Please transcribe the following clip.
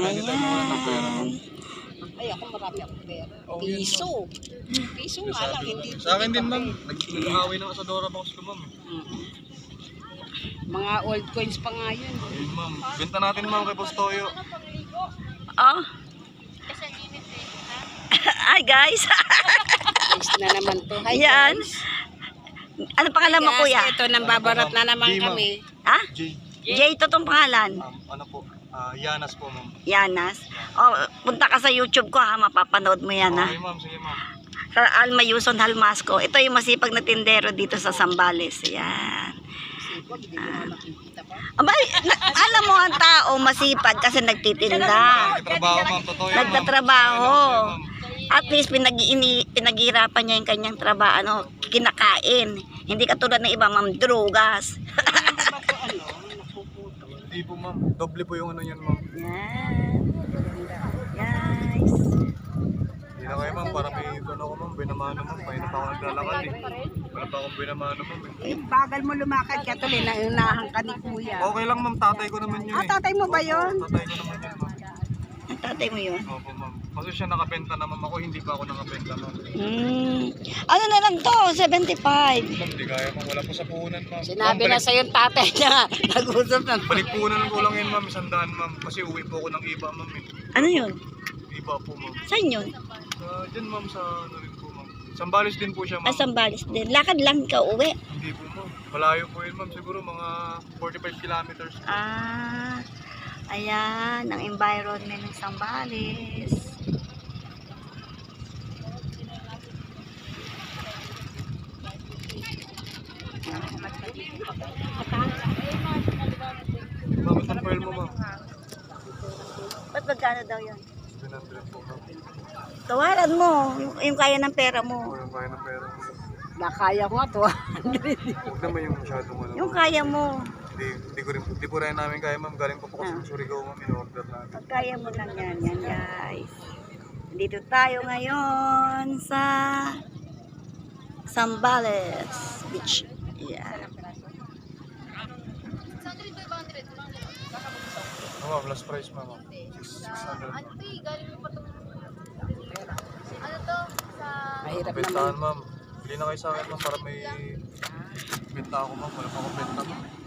Ma'am. Ay, ako marami akong pera. Oh, Piso. Piso nga lang, hindi. Sa akin din, ma'am. Nag-away na sa Dora Box ko, ma'am. Mm. Mga old coins pa nga yun. Ayun, ma'am. Benta natin, ma'am, kay Boss Toyo. Oh. Hi guys. Coins na naman to. Hi, Ayan. guys. Ano pangalan mo kuya? Ito, nang babarat na naman ma'am. kami. Ha? J. Jay, ito tong pangalan. Um, ano po? Ah, Yanas po, ma'am. Yanas. Oh, punta ka sa YouTube ko ha, mapapanood mo yan ha. Okay, ma'am. Sige, ma'am. Sa Alma Yuson Halmasco. Ito yung masipag na tindero dito sa Sambales. Yan. Pa. Aba, na- alam mo ang tao masipag kasi nagtitinda. Nagtatrabaho, ma'am. Totoo ma'am. Nagtatrabaho. At least pinag pinaghirapan niya yung kanyang trabaho, ano, kinakain. Hindi katulad ng iba, ma'am, drugas. Ano ba to, ano? Napuputo. Hindi po, ma'am. Doble po yung ano yan, ma'am. Yan. Guys. Hindi na kayo, ma'am. Parang may ano ko, ma'am. Binamano, ma'am. Kaya na pa ako naglalakad, eh. Wala pa akong binamano, ma'am. eh. Eh, bagal mo lumakad ka tuloy na unahan ka ni kuya. Okay lang, ma'am. Tatay ko naman yun, Ah, eh. tatay mo ba yun? Tatay ko naman yun, tatay mo yun. Opo, ma'am. Kasi siya nakabenta na, ma'am. Ako hindi pa ako nakabenta, ma'am. Hmm. Ano na lang to? 75. Ma'am, di kaya, ma'am. Wala po sa puhunan, ma'am. Sinabi na sa'yo yung tatay niya. Nag-usap na. Balik puhunan ko lang yun, ma'am. Isang daan, ma'am. Kasi uwi po ako ng iba, ma'am. eh. Ano yun? Iba po, ma'am. Saan yun? Uh, dyan, ma'am, sa ano rin po, ma'am. Sambales din po siya, ma'am. Ah, Sambales din. Lakad lang ka uwi. Hindi po, ma'am. Malayo po yun, ma'am. Siguro mga 45 kilometers. Ah, ayan, ang environment ng Sambales. Ma'am, itong file mo, ma'am. Ba't magkano daw yun? 700 po, ma'am. Tawaran mo, yung, kaya ng pera mo. yung kaya ng pera. Nakaya ko nga to. Huwag naman yung masyadong ano. Yung kaya mo, Hindi, hindi ko rin, hindi po rin namin kaya, ma'am. Galing po po kasi Ah. Surigao, ma'am. In-order namin. pag kaya mo lang yan, yan guys. Dito tayo ngayon sa Sambales Beach. Yeah. Oo, ma'am. Last price, ma'am. 600. Pa itong... Ano to? Sa... Mahirap naman. Bentahan, ma'am. Bili na kayo sa akin, ma'am, para may benta ako, ma'am. Wala pa akong benta, ma'am.